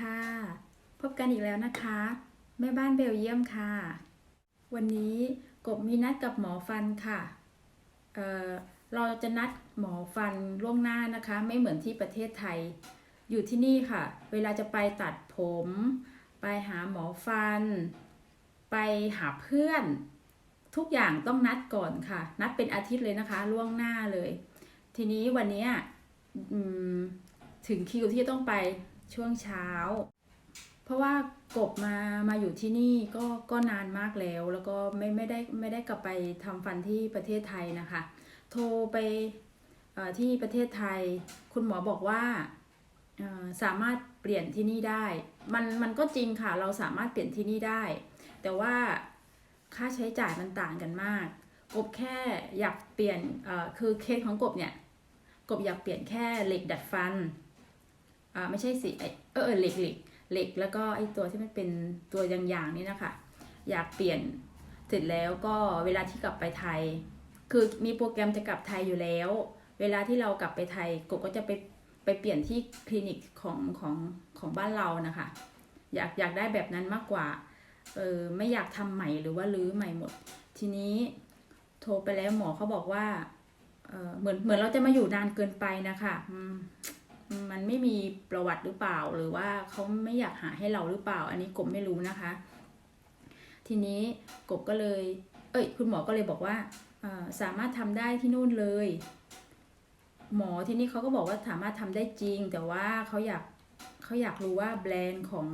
ค่ะ พบกันอีกแล้วนะคะ แม่บ้านเบลเยียมค่ะ วันนี้กบมีนัดกับหมอฟันค่ะเเราจะนัดหมอฟันล่วงหน้านะคะ ไม่เหมือนที่ประเทศไทย อยู่ที่นี่ค่ะ เวลาจะไปตัดผม ไปหาหมอฟัน ไปหาเพื่อน ทุกอย่างต้องนัดก่อนค่ะ นัดเป็นอาทิตย์เลยนะคะ ล่วงหน้าเลย ทีนี้วันนี้ถึงคิวที่จะต้องไป ช่วงเช้า เพราะว่ากบมามาอยู่ที่นี่ก็ก็นานมากแล้ว แล้วก็ไม่ไม่ได้ไม่ได้กลับไปทำฟันที่ประเทศไทยนะคะ โทรไปที่ประเทศไทย คุณหมอบอกว่าสามารถเปลี่ยนที่นี่ได้ มันมันก็จริงค่ะ เราสามารถเปลี่ยนที่นี่ได้ แต่ว่าค่าใช้จ่ายมันต่างกันมาก กบแค่อยากเปลี่ยนคือเคสของกบเนี่ย กบอยากเปลี่ยนแค่เหล็กดัดฟัน อ่าไม่ใช่สิเออเหล็กเหล็กเหล็กแล้วก็ไอตัวที่มันเป็นตัวยางๆนี่นะคะ อยากเปลี่ยนเสร็จแล้วก็เวลาที่กลับไปไทย คือมีโปรแกรมจะกลับไทยอยู่แล้ว เวลาที่เรากลับไปไทยกบก็จะไปไปเปลี่ยนที่คลินิกของของของบ้านเรานะคะ อยากอยากได้แบบนั้นมากกว่าเออไม่อยากทำใหม่หรือว่ารื้อใหม่หมด ทีนี้โทรไปแล้วหมอเขาบอกว่าเออเหมือนเหมือนเราจะมาอยู่นานเกินไปนะคะอื มันไม่มีประวัติหรือเปล่า หรือว่าเขาไม่อยากหาให้เราหรือเปล่า อันนี้กบไม่รู้นะคะ ทีนี้กบก็เลย เอ้ย คุณหมอก็เลยบอกว่าสามารถทำได้ที่นู่นเลย หมอที่นี่เขาก็บอกว่าสามารถทำได้จริง แต่ว่าเขาอยากเขาอยากรู้ว่าแบรนด์ของ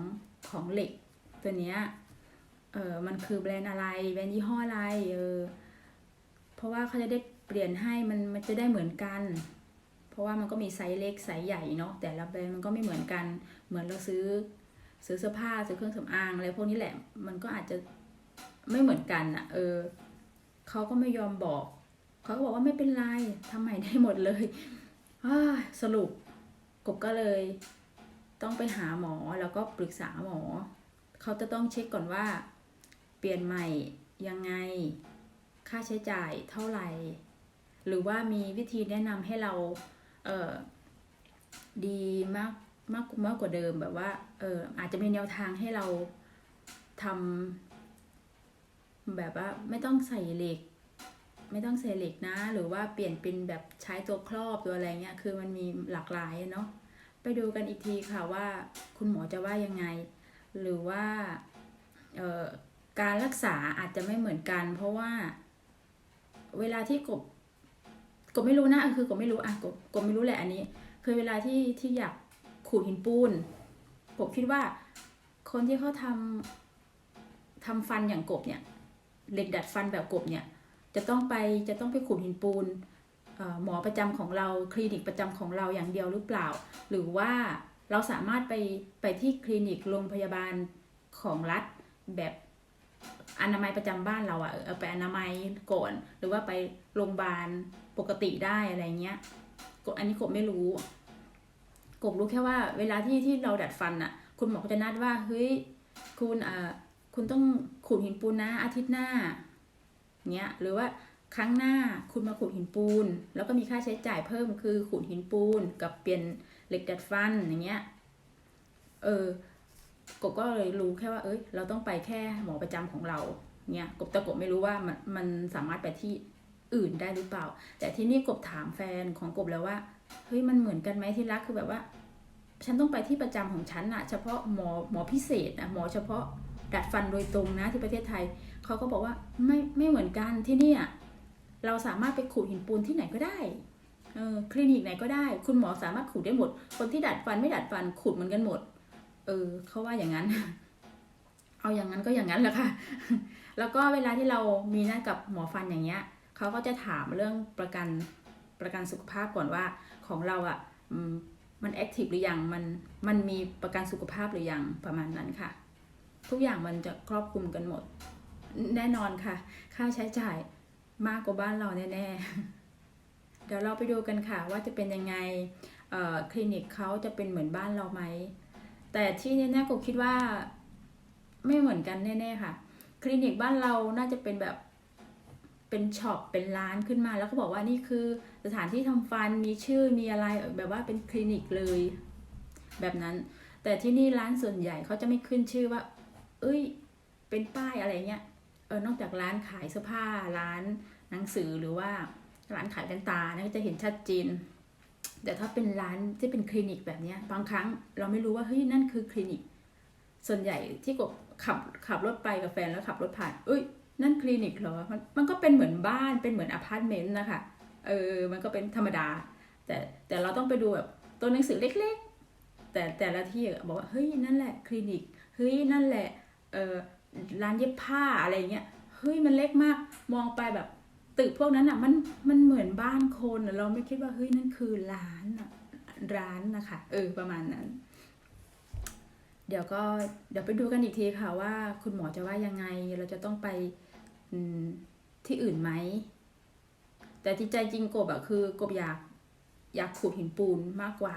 ของเหล็กตัวเนี้ยเออมันคือแบรนด์อะไร แบรนด์ยี่ห้ออะไร เออ เพราะว่าเขาจะได้เปลี่ยนให้มันมันจะได้เหมือนกัน ราะว่ามันก็มีไซส์เล็กไซส์ใหญ่เนาะแต่ละแบรนด์มันก็ไม่เหมือนกัน เหมือนเราซื้อซื้อเสื้อผ้าซื้อเครื่องสำอางอะไรพวกนี้แหละ มันก็อาจจะไม่เหมือนกันอะเออเขาก็ไม่ยอมบอกเขาก็บอกว่าไม่เป็นไรทำใหม่ได้หมดเลยสรุปกบก็เลย ต้องไปหาหมอแล้วก็ปรึกษาหมอเขาจะต้องเช็คก่อนว่า เปลี่ยนใหม่ยังไง ค่าใช้จ่ายเท่าไหร่ หรือว่ามีวิธีแนะนำให้เรา เออดีมากมากมากกว่าเดิมแบบว่า เอออาจจะมีแนวทางให้เราทำแบบว่าไม่ต้องใส่เหล็ก ไม่ต้องใส่เหล็กนะ หรือว่าเปลี่ยนเป็นแบบใช้ตัวครอบตัวอะไรเงี้ยคือมันมีหลากหลายเนาะไปดูกันอีกทีค่ะว่าคุณหมอจะว่ายังไง หรือว่าเออการรักษาอาจจะไม่เหมือนกัน เพราะว่าเวลาที่กบ กบไม่รู้นะคือกบไม่รู้อะกบกบไม่รู้แหละอันนี้ คือเวลาที่ที่อยากขูดหินปูนผมคิดว่า คนที่เขาทำทำฟันอย่างกบเนี่ยเหล็กดัดฟันแบบกบเนี่ย จะต้องไปจะต้องไปขูดหินปูนหมอประจำของเราคลินิกประจำของเราอย่างเดียวหรือเปล่า หรือว่าเราสามารถไปไปที่คลินิกโรงพยาบาลของรัฐแบบ อนามัยประจำบ้านเราอะเอาไปอนามัยก่อน หรือว่าไปโรงพยาบาลปกติได้อะไรเงี้ยกบอันนี้กบไม่รู้ กบรู้แค่ว่า เวลาที่ที่เราดัดฟันอะคุณหมอก็จะนัดว่าเฮ้ยคุณเอ่าคุณต้องขูดหินปูนนะอาทิตย์หน้าเนี้ยหรือว่าครั้งหน้าคุณมาขูดหินปูน แล้วก็มีค่าใช้จ่ายเพิ่มคือขูดหินปูน กับเปลี่ยนเหล็กดัดฟันอย่างเงี้ย เออ กบก็เลยรู้แค่ว่า เอ้ย เราต้องไปแค่หมอประจำของเราเนี้ยกบแต่กบไม่รู้ว่ามันมันสามารถไปที่อื่นได้หรือเปล่า แต่ที่นี่กบถามแฟนของกบแล้วว่าเฮ้ยมันเหมือนกันไหมที่รักคือแบบว่า ฉันต้องไปที่ประจำของฉันอะเฉพาะหมอหมอพิเศษนะหมอเฉพาะดัดฟันโดยตรงนะที่ประเทศไทยเขาก็บอกว่าไม่ไม่เหมือนกันที่นี่เราสามารถไปขูดหินปูนที่ไหนก็ได้เออคลินิกไหนก็ได้ คุณหมอสามารถขูดได้หมด คนที่ดัดฟันไม่ดัดฟันขูดเหมือนกันหมด เออเขาว่าอย่างนั้น เอาอย่างนั้นก็อย่างนั้นแหละค่ะ แล้วก็เวลาที่เรามีนัดกับหมอฟันอย่างเงี้ยเขาก็จะถามเรื่องประกันประกันสุขภาพก่อนว่าของเราอะ่ะมมันแอคทีฟหรือยังมันมันมีประกันสุขภาพหรือยังประมาณนั้นค่ะ ทุกอย่างมันจะครอบคลุมกันหมด แน่นอนค่ะ ค่าใช้จ่ายมากกว่าบ้านเราแน่ๆ เดี๋ยวเราไปดูกันค่ะว่าจะเป็นยังไงเอ่อคลินิกเขาจะเป็นเหมือนบ้านเราไหม แต่ที่แน่ๆก็คิดว่าไม่เหมือนกันแน่ๆค่ะ คลินิกบ้านเราน่าจะเป็นแบบเป็นช็อปเป็นร้านขึ้นมา แล้วก็บอกว่านี่คือสถานที่ทำฟันมีชื่อมีอะไรแบบว่าเป็นคลินิกเลย แบบนั้น แต่ที่นี่ร้านส่วนใหญ่เขาจะไม่ขึ้นชื่อว่า เอ้ย เป็นป้ายอะไรเงี้ยเออนอกจากร้านขายเสื้อผ้าร้านหนังสือหรือว่าร้านขายแว่นตาเนี่ยก็จะเห็นชัดเจน แต่ถ้าเป็นร้านที่เป็นคลินิกแบบนี้บางครั้งเราไม่รู้ว่าเฮ้ยนั่นคือคลินิก ส่วนใหญ่ที่กบขับขับรถไปกับแฟนแล้วขับรถผ่าน เอ้ย นั่นคลินิกเหรอมันมันก็เป็นเหมือนบ้านเป็นเหมือนอพาร์ตเมนต์นะคะเออมันก็เป็นธรรมดา แต่แต่เราต้องไปดูแบบตัวหนังสือเล็กๆ แต่แต่ละที่บอกว่าเฮ้ยนั่นแหละคลินิกเฮ้ยนั่นแหละเออร้านเย็บผ้าอะไรเงี้ยเฮ้ยมันเล็กมากมองไปแบบ ตึกพวกนั้นอะมันมันเหมือนบ้านคนอะเราไม่คิดว่าเฮ้ยนั่นคือร้านร้านนะคะเออประมาณนั้น เดี๋ยวก็เดี๋ยวไปดูกันอีกทีค่ะว่า คุณหมอจะว่ายังไงเราจะต้องไปที่อื่นไหมแต่ที่ใจจริงกบอะคือกบอยากอยากขูดหินปูนมากกว่า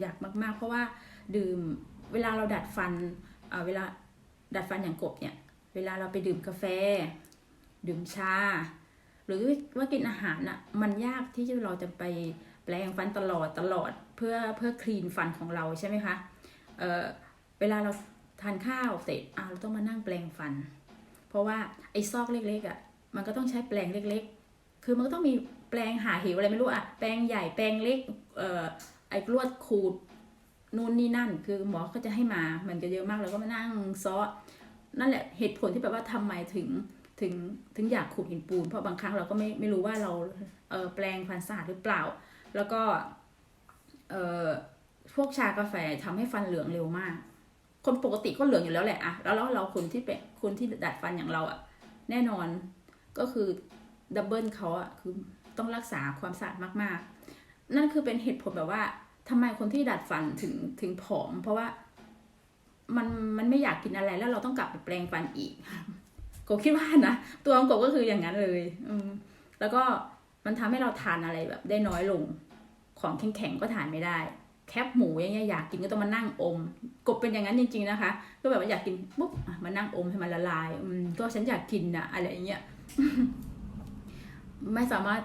อยากมากๆ เพราะว่าดื่มเวลาเราดัดฟันเอ่อเวลาดัดฟันอย่างกบเนี่ย เวลาเราไปดื่มกาแฟ ดื่มชา หรือว่ากินอาหารอะมันยากที่จะเราจะไปแปลงฟันตลอดตลอดเพื่อเพื่อคลีนฟันของเราใช่ไหมคะเออเวลาเราทานข้าวเสร็จอะเราต้องมานั่งแปลงฟัน เพราะว่าไอ้ซอกเล็กๆอะมันก็ต้องใช้แปลงเล็ก ๆ คือมันก็ต้องมีแปลงหาเหวอะไรไม่รู้อะแปลงใหญ่แปลงเล็กเอ่อไอ้ลวดขูดนู่นนี่นั่น คือหมอก็จะให้มา มันจะเยอะมากแล้วก็มานั่งซ้อนั่นแหละเหตุผลที่แบบว่าทำไมถึง ถึงถึงอยากขูดหินปูน เพราะบางครั้งเราก็ไม่ไม่รู้ว่าเราเออแปลงฟันสะอาดหรือเปล่า แล้วก็เออพวกชากาแฟทำให้ฟันเหลืองเร็วมาก คนปกติก็เหลืองอยู่แล้วแหละอะแล้วแล้วเราคนที่เป็นคนที่ดัดฟันอย่างเราอะแน่นอนก็คือดับเบิลเขาอะคือต้องรักษาความสะอาดมากๆ นั่นคือเป็นเหตุผลแบบว่าทำไมคนที่ดัดฟันถึงถึงผอม เพราะว่ามันมันไม่อยากกินอะไรแล้วเราต้องกลับไปแปลงฟันอีก กบคิดว่านะตัวของกบก็คืออย่างนั้นเลย อืมแล้วก็มันทำให้เราทานอะไรแบบ ได้น้อยลง ของแข็งๆก็ทานไม่ได้ แคบหมูอย่างเงี้ยอยากกินก็ต้องมานั่งอม กบเป็นอย่างนั้นจริง ๆนะคะ ก็แบบว่าอยากกินปุ๊บมานั่งอมให้มันละลาย อืมก็ฉันอยากกินนะอะไรอย่างเงี้ยไม่สามารถ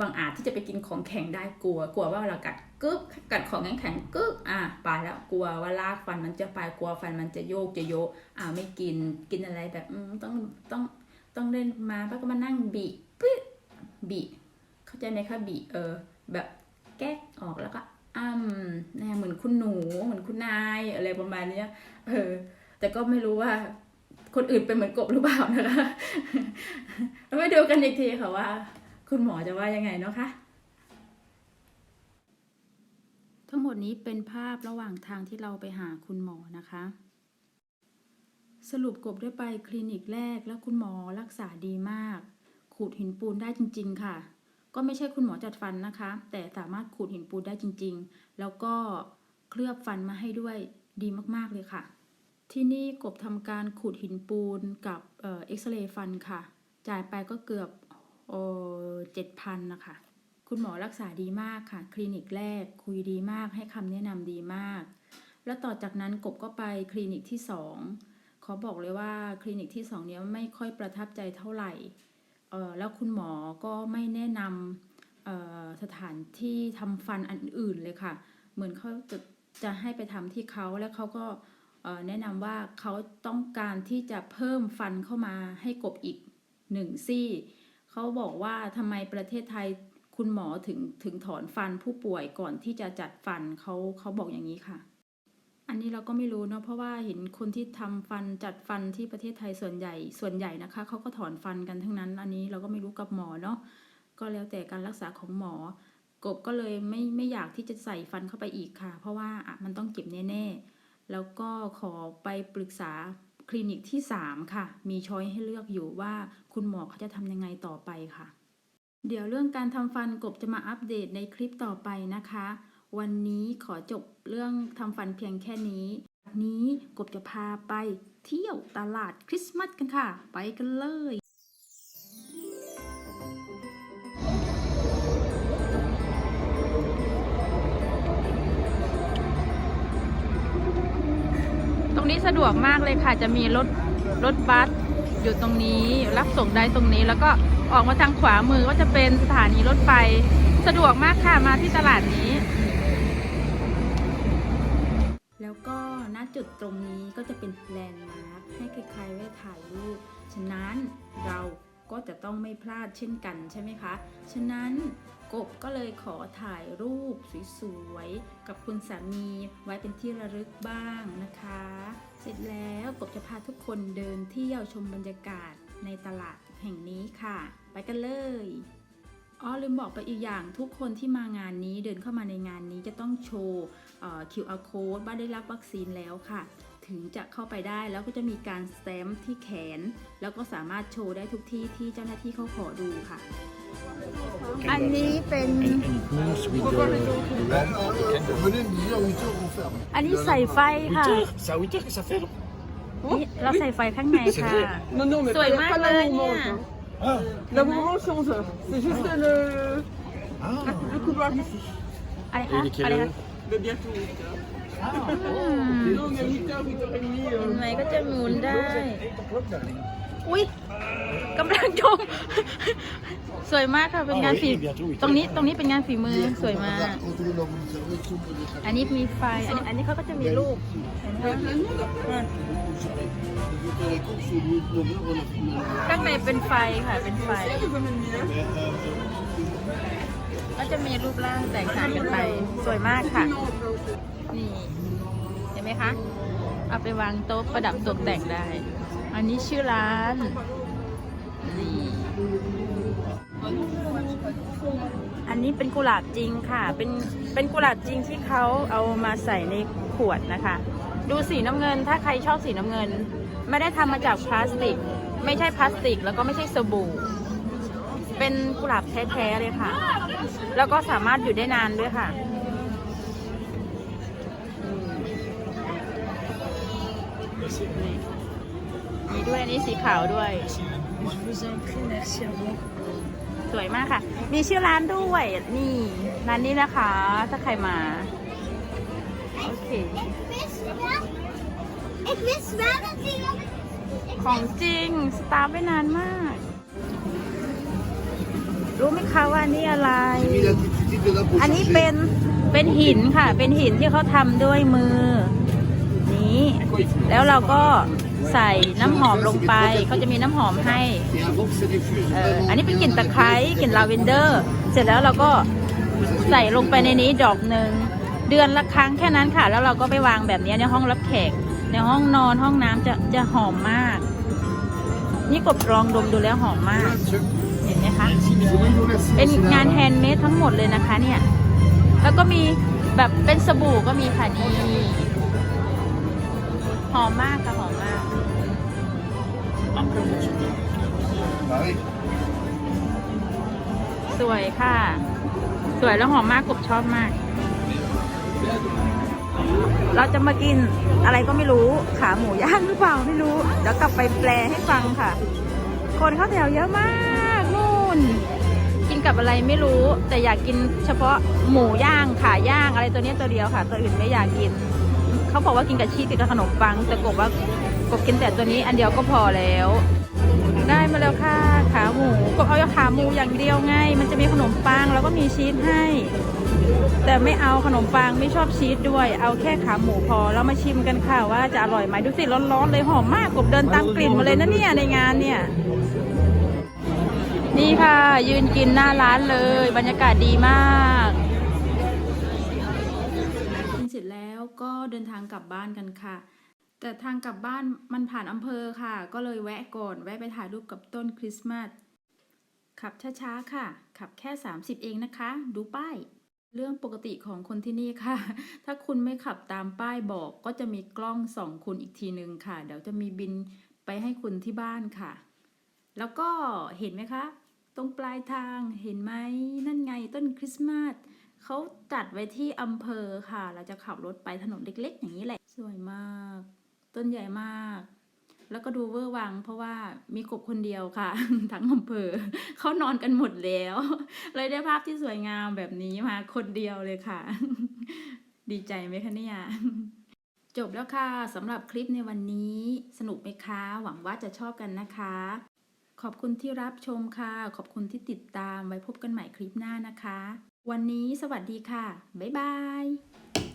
บางอาจที่จะไปกินของแข็งได้กลัว กลัวว่าเรากัด กึกกัดของแข็งๆกึกอะไปแล้วกลัวว่าลากฟันมันจะไปกลัวฟันมันจะโยกจะโยกอ่าไม่กินกินอะไรแบบต้องต้องต้องเล่นมาแล้วก็มานั่งบีปึ๊บบีเข้าใจไหมคะบีเออ แบบแก๊กออกแล้วก็อ้ำแน่เหมือนคุณหนูเหมือนคุณนายอะไรประมาณเนี้ยเออ แต่ก็ไม่รู้ว่าคนอื่นเป็นเหมือนกบหรือเปล่านะคะเราไปดูกันอีกทีค่ะว่า คุณหมอจะว่ายังไงเนาะคะ ทั้งหมดนี้เป็นภาพระหว่างทางที่เราไปหาคุณหมอนะคะ สรุปกบได้ไปคลินิกแรกแล้วคุณหมอรักษาดีมาก ขูดหินปูนได้จริง ๆ ค่ะ ก็ไม่ใช่คุณหมอจัดฟันนะคะ แต่สามารถขูดหินปูนได้จริง ๆ แล้วก็เคลือบฟันมาให้ด้วยดีมากๆเลยค่ะ ที่นี่กบทำการขูดหินปูนกับเอ่อ็กซเรย์ฟันค่ะ จ่ายไปก็เกือบเจ็ดพันนะคะ คุณหมอรักษาดีมากค่ะ คลินิกแรกคุยดีมาก ให้คำแนะนำดีมาก แล้วต่อจากนั้นกบก็ไปคลินิกที่สองขอบอกเลยว่าคลินิกที่สองเนี้ยไม่ค่อยประทับใจเท่าไหร่เออแล้วคุณหมอก็ไม่แนะนำสถานที่ทำฟันอันอื่นเลยค่ะ เหมือนเขาจะจะให้ไปทำที่เขาแล้วเขาก็แนะนำว่าเขาต้องการที่จะเพิ่มฟันเข้ามาให้กบอีกหนึ่งซี่เขาบอกว่าทำไมประเทศไทย คุณหมอถึงถึงถอนฟันผู้ป่วยก่อนที่จะจัดฟันเขาเขาบอกอย่างนี้ค่ะ อันนี้เราก็ไม่รู้เนาะเพราะว่าเห็นคนที่ทำฟันจัดฟันที่ประเทศไทยส่วนใหญ่ส่วนใหญ่นะคะเขาก็ถอนฟันกันทั้งนั้น อันนี้เราก็ไม่รู้กับหมอเนาะก็แล้วแต่การรักษาของหมอกบก็เลยไม่ไม่อยากที่จะใส่ฟันเข้าไปอีกค่ะ เพราะว่าอะมันต้องเก็บแน่ๆ แล้วก็ขอไปปรึกษาคลินิกที่ 3 ค่ะ มีช้อยให้เลือกอยู่ว่าคุณหมอเขาจะทำยังไงต่อไปค่ะ เดี๋ยวเรื่องการทำฟันกบจะมาอัปเดตในคลิปต่อไปนะคะ วันนี้ขอจบเรื่องทำฟันเพียงแค่นี้นนี้กบจะพาไปเที่ยวตลาดคริสต์มาสกันค่ะ ไปกันเลยตรงนี้สะดวกมากเลยค่ะ จะมีรถรถบัสอยู่ตรงนี้ รับส่งได้ตรงนี้แล้วก็ ออกมาทางขวามือก็จะเป็นสถานีรถไฟ สะดวกมากค่ะมาที่ตลาดนี้ แล้วก็ณจุดตรงนี้ก็จะเป็นแลนด์มาร์คให้ใครๆไว้ถ่ายรูป ฉะนั้นเราก็จะต้องไม่พลาดเช่นกันใช่ไหมคะ ฉะนั้นกบก็เลยขอถ่ายรูปสวยๆ กับคุณสามีไว้เป็นที่ระลึกบ้างนะคะ เสร็จแล้วกบจะพาทุกคนเดินเที่ยวชมบรรยากาศในตลาด แห่งนี้ค่ะ ไปกันเลยอ๋อลืมบอกไปอีกอย่างทุกคนที่มางานนี้เดินเข้ามาในงานนี้จะต้องโชว์เอ่อ QR code ว่าได้รับวัคซีนแล้วค่ะ ถึงจะเข้าไปได้แล้วก็จะมีการสแตมป์ที่แขน แล้วก็สามารถโชว์ได้ทุกที่ที่เจ้าหน้าที่เขาขอดูค่ะ อันนี้เป็น Venez me dire à 8 heures on ferme. อันนี้ใส่ไฟค่ะ C'est à 8 heures que ça ferme นี่เราใส่ไฟข้างในค่ะ Non, non, mais สวย pas, มาก pas เล la ยเนี่ย mouvance. Hein. La mouvance c'est 11 heures. C'est juste le, Ah le couloir ici. อะไร Et คะ il est อะไร quelle คะ heure De bientôt 8 heures. อืม Non, mais 8 heures, 8 heures et demie. เห็น euh, ไหมก็จะหมุนได้ อุ้ยกำลังชม สวยมากค่ะ เป็นงานฝีตรงนี้ตรงนี้เป็นงานฝีมือสวยมาก อันนี้มีไฟ อันนี้อันนี้เขาก็จะมีรูปข้างในเป็นไฟค่ะ เป็นไฟ ก็จะมีรูปร่างแตกต่างกันไป สวยมากค่ะ นี่เห็นไหมคะ เอาไปวางโต๊ะประดับตกแต่งได้ อันนี้ชื่อร้านนี่ นนี้เป็นกุหลาบจริงค่ะ เป็นเป็นกุหลาบจริงที่เขาเอามาใส่ในขวดนะคะ ดูสีน้ำเงินถ้าใครชอบสีน้ำเงิน ไม่ได้ทำมาจากพลาสติก ไม่ใช่พลาสติก แล้วก็ไม่ใช่สบู่ เป็นกุหลาบแท้ๆเลยค่ะ แล้วก็สามารถอยู่ได้นานด้วยค่ะมีด้วยอันนี้สีขาวด้วย สวยมากค่ะ มีชื่อร้านด้วย นี่ร้านนี้นะคะ ถ้าใครมา โอเค ของจริง สตาร์ไปนานมาก รู้ไหมคะว่านี่อะไร อันนี้เป็นเป็นหินค่ะ เป็นหินที่เขาทำด้วยมือ นี้ แล้วเราก็ ใส่น้ำหอมลงไปเขาจะมีน้ำหอมให้เอออันนี้เป็นกลิ่นตะไคร้กลิ่นลาเวนเดอร์ เสร็จแล้วเราก็ใส่ลงไปในนี้ดอกหนึ่งเดือนละครั้งแค่นั้นค่ะ แล้วเราก็ไปวางแบบนี้ในห้องรับแขก ในห้องนอนห้องน้ำจะจะหอมมาก นี่กบลองดมดูแล้วหอมมาก เห็นไหมคะ เป็นงานแฮนด์เมดทั้งหมดเลยนะคะเนี่ย แล้วก็มีแบบเป็นสบู่ก็มีค่ะนี่หอมมากค่ะหอม สวยค่ะ สวยแล้วหอมมากกบชอบมาก เราจะมากินอะไรก็ไม่รู้ ขาหมูย่างหรือเปล่าไม่รู้ เดี๋ยวกลับไปแปลให้ฟังค่ะ คนเข้าแถวเยอะมากนู่น กินกับอะไรไม่รู้ แต่อยากกินเฉพาะหมูย่างขาย่างอะไรตัวนี้ตัวเดียวค่ะ ตัวอื่นไม่อยากกิน เขาบอกว่ากินกับชีสกับขนมปัง แต่กบว่า กบกินแต่ตัวนี้อันเดียวก็พอแล้ว ได้มาแล้วค่ะ ขาหมูก็เอาขาหมูอย่างเดียวไง มันจะมีขนมปังแล้วก็มีชีสให้ แต่ไม่เอาขนมปังไม่ชอบชีสด้วย เอาแค่ขาหมูพอแล้วมาชิมกันค่ะว่าจะอร่อยไหมดูสิร้อนๆเลยหอมมากกบเดินตามกลิ่นมาเลยนะเนี่ยในงานเนี่ยนี่ค่ะ ยืนกินหน้าร้านเลย บรรยากาศดีมากกินเสร็จแล้วก็เดินทางกลับบ้านกันค่ะ แต่ทางกลับบ้านมันผ่านอำเภอค่ะ ก็เลยแวะก่อน แวะไปถ่ายรูปกับต้นคริสต์มาส ขับช้าๆค่ะ ขับแค่ 30 เองนะคะ ดูป้าย เรื่องปกติของคนที่นี่ค่ะ ถ้าคุณไม่ขับตามป้ายบอกก็จะมีกล้องส่องคุณอีกทีนึงค่ะ เดี๋ยวจะมีบินไปให้คุณที่บ้านค่ะ แล้วก็เห็นไหมคะ ตรงปลายทางเห็นไหมนั่นไงต้นคริสต์มาสเขาจัดไว้ที่อำเภอค่ะ เราจะขับรถไปถนนเล็กๆ อย่างนี้แหละ สวยมาก ต้นใหญ่มาก แล้วก็ดูเวอร์วัง เพราะว่ามีกบคนเดียวค่ะ ทั้งอำเภอเขานอนกันหมดแล้ว เลยได้ภาพที่สวยงามแบบนี้มาคนเดียวเลยค่ะ ดีใจไหมคะเนี่ยจบแล้วค่ะสำหรับคลิปในวันนี้สนุกไหมคะ หวังว่าจะชอบกันนะคะ ขอบคุณที่รับชมค่ะ ขอบคุณที่ติดตามไว้พบกันใหม่คลิปหน้านะคะ วันนี้สวัสดีค่ะ บ๊ายบาย